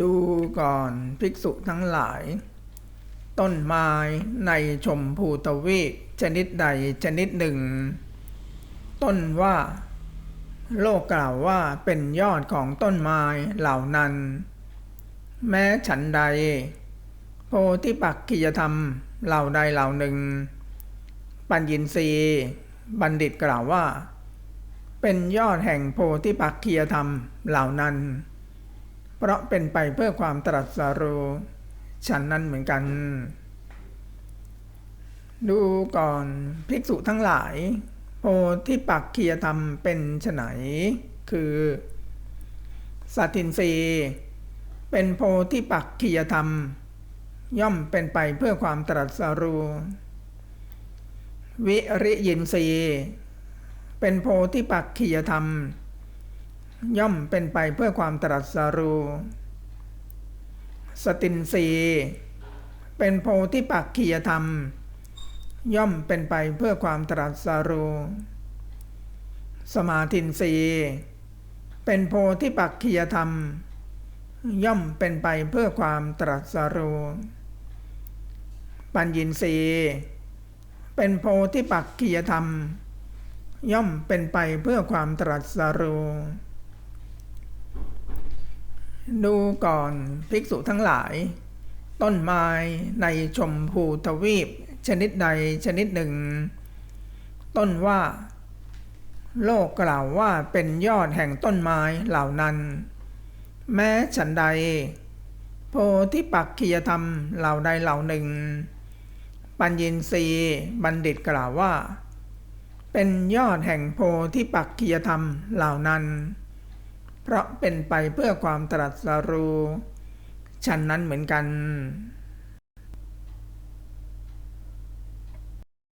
ดูก่อนภิกษุทั้งหลาย ต้นไม้ในชมพูทวีปชนิดใดชนิดหนึ่ง ต้นว่า โลกกล่าวว่าเป็นยอดของต้นไม้เหล่านั้น แม้ฉันใด โพธิปักขิยธรรมเหล่าใดเหล่าหนึ่ง ปัญญินรีบัณฑิตกล่าวว่า เป็นยอดแห่งโพธิปักขิยธรรมเหล่านั้น เพราะเป็นไปเพื่อความตรัสรู้ฉันนั้นเหมือนกัน ดูก่อนภิกษุทั้งหลาย โพธิปักขียธรรมเป็นไนคือสัตินรีเป็นโพธิปักขียธรรม ย่อมเป็นไปเพื่อความตรัสรู้วิริยินรีเป็นโพธิปักขียธรรม ย่อมเป็นไปเพื่อความตรัสรู้ สตินรีเป็นโพธิปักขียธรรม ย่อมเป็นไปเพื่อความตรัสรู้สมาธินรีเป็นโพธิปักขียธรรม ย่อมเป็นไปเพื่อความตรัสรู้ปัญญินรีเป็นโพธิปักขียธรรม ย่อมเป็นไปเพื่อความตรัสรู้ ดูก่อนภิกษุทั้งหลาย ต้นไม้ในชมพูทวีป ชนิดใดชนิดหนึ่ง ต้นว่า โลกกล่าวว่าเป็นยอดแห่งต้นไม้เหล่านั้น แม้ฉันใด โพธิปักขียธรรมเหล่าใดเหล่าหนึ่ง ปัญญินรีบัณฑิตกล่าวว่า เป็นยอดแห่งโพธิปักขียธรรมเหล่านั้น เพราะเป็นไปเพื่อความตรัสรู้ฉันนั้นเหมือนกัน